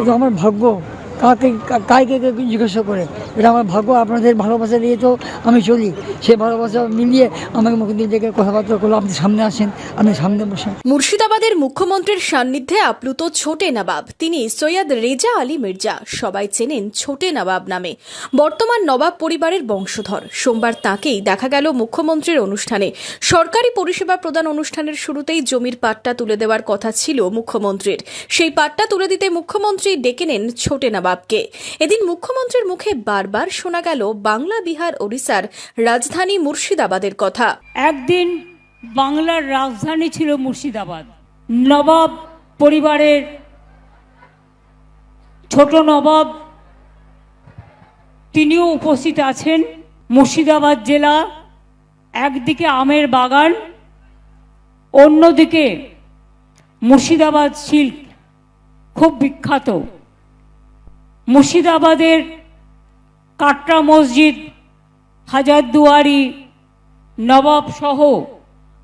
এটা আমার ভাগ্য কাকে কাকে জিজ্ঞাসা করে? এটা আমার ভাগ্য, আপনাদের ভালোবাসা দিয়ে তো আমি চলি। সে ভালোবাসা মিলিয়ে আমাকে মুখ্যমন্ত্রী থেকে কথাবার্তা করল। আপনি সামনে আসেন, আমি সামনে বসেন মুর্শিদাবাদের মুখ্যমন্ত্রীর সান্নিধ্যে আপ্লুত ছোটে নবাব। তিনি সৈয়দ রেজা আলী মির্জা, সবাই চেনেন ছোটে নবাব নামে। বর্তমান নবাব পরিবারের বংশধর। সোমবার তাকেই দেখা গেল মুখ্যমন্ত্রীর অনুষ্ঠানে। সরকারি পরিষেবা প্রদান অনুষ্ঠানের শুরুতেই জমির পাট্টা তুলে দেওয়ার কথা ছিল মুখ্যমন্ত্রীর। সেই পাট্টা তুলে দিতে মুখ্যমন্ত্রী ডেকে নেন ছোটে নবাবকে। এদিন মুখ্যমন্ত্রীর মুখে বারবার শোনা গেল বাংলা, বিহার, ওড়িশার রাজধানী মুর্শিদাবাদের কথা। একদিন বাংলার রাজধানী ছিল মুর্শিদাবাদ। নবাব পরিবারের ছোট নবাব, তিনিও উপস্থিত আছেন। মুর্শিদাবাদ জেলা একদিকে আমের বাগান, অন্যদিকে মুর্শিদাবাদ সিল্ক, খুব বিখ্যাত। মুর্শিদাবাদের কাটরা মসজিদ হাজারদুয়ারি নবাব সহ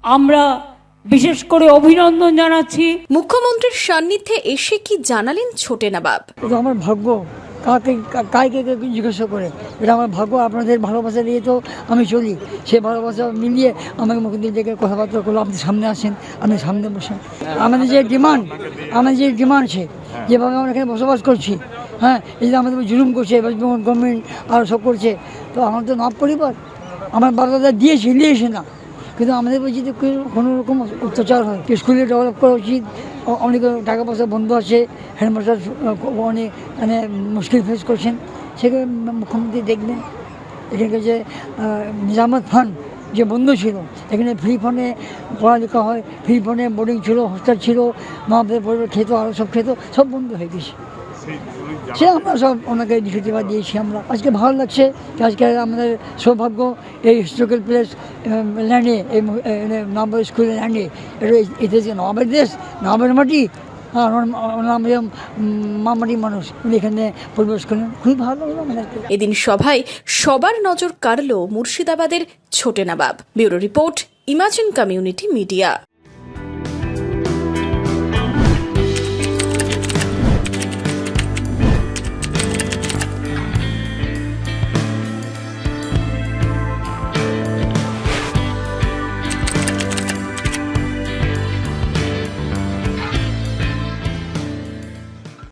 আমরা বিশেষ করে অভিনন্দন জানাচ্ছি। মুখ্যমন্ত্রীর সান্নিধ্যে এসে কি জানালেন ছোটে নবাব? এটা আমার ভাগ্য। কাকে কা- কাকে কে জিজ্ঞাসা করে? এটা আমার ভাগ্য। আপনাদের ভালোবাসা দিয়ে তো আমি চলি। সেই ভালোবাসা মিলিয়ে আমাকে মুখ্যমন্ত্রী থেকে কথাবার্তা করল। আপনি সামনে আসেন আপনি সামনে বসেন। আমাদের যে ডিমান্ড আমাদের যে ডিমান্ড সে যেভাবে আমরা এখানে বসবাস করছি হ্যাঁ এই যে আমাদের জুলুম করছে ওয়েস্ট বেঙ্গল গভর্নমেন্ট আরও সব করছে, তো আমার তো নব পরিবার। আমার বাবা দাদা দিয়েছে দিয়েছে না। কিন্তু আমাদের উপর যদি কোনো রকম অত্যাচার হয়। স্কুলে ডেভেলপ করা উচিত। অনেক টাকা পয়সা বন্ধ আছে। হেডমাস্টার অনেক মানে মুশকিল ফেস করছেন। সেখানে মুখ্যমন্ত্রী দেখবেন। এখানকার যে নিজামত ফান্ড যে বন্ধ ছিল, এখানে ফ্রি ফোনে পড়ালেখা হয়। ফ্রি ফোনে বোর্ডিং ছিল হোস্টেল ছিল। মা পরিবার খেত আরও সব খেত, সব বন্ধ হয়ে গেছে। সে আমরা সব ওনাকে বৃহস্পতিবার দিয়েছি আমরা। আজকে ভালো লাগছে আজকে আমাদের সৌভাগ্য এই হিস্টোরিক্যাল প্লেস ল্যান্ডে এই নবর স্কুল ল্যান্ডে এটা এতে নবাবের দেশ নবাবের মাটি হ্যাঁ মামাটি মানুষ। এখানে পরিবেশ করলেন। খুবই ভালো এদিন সভায় সবার নজর কাড়ল মুর্শিদাবাদের ছোটে নবাব। Bureau report, imagine community media.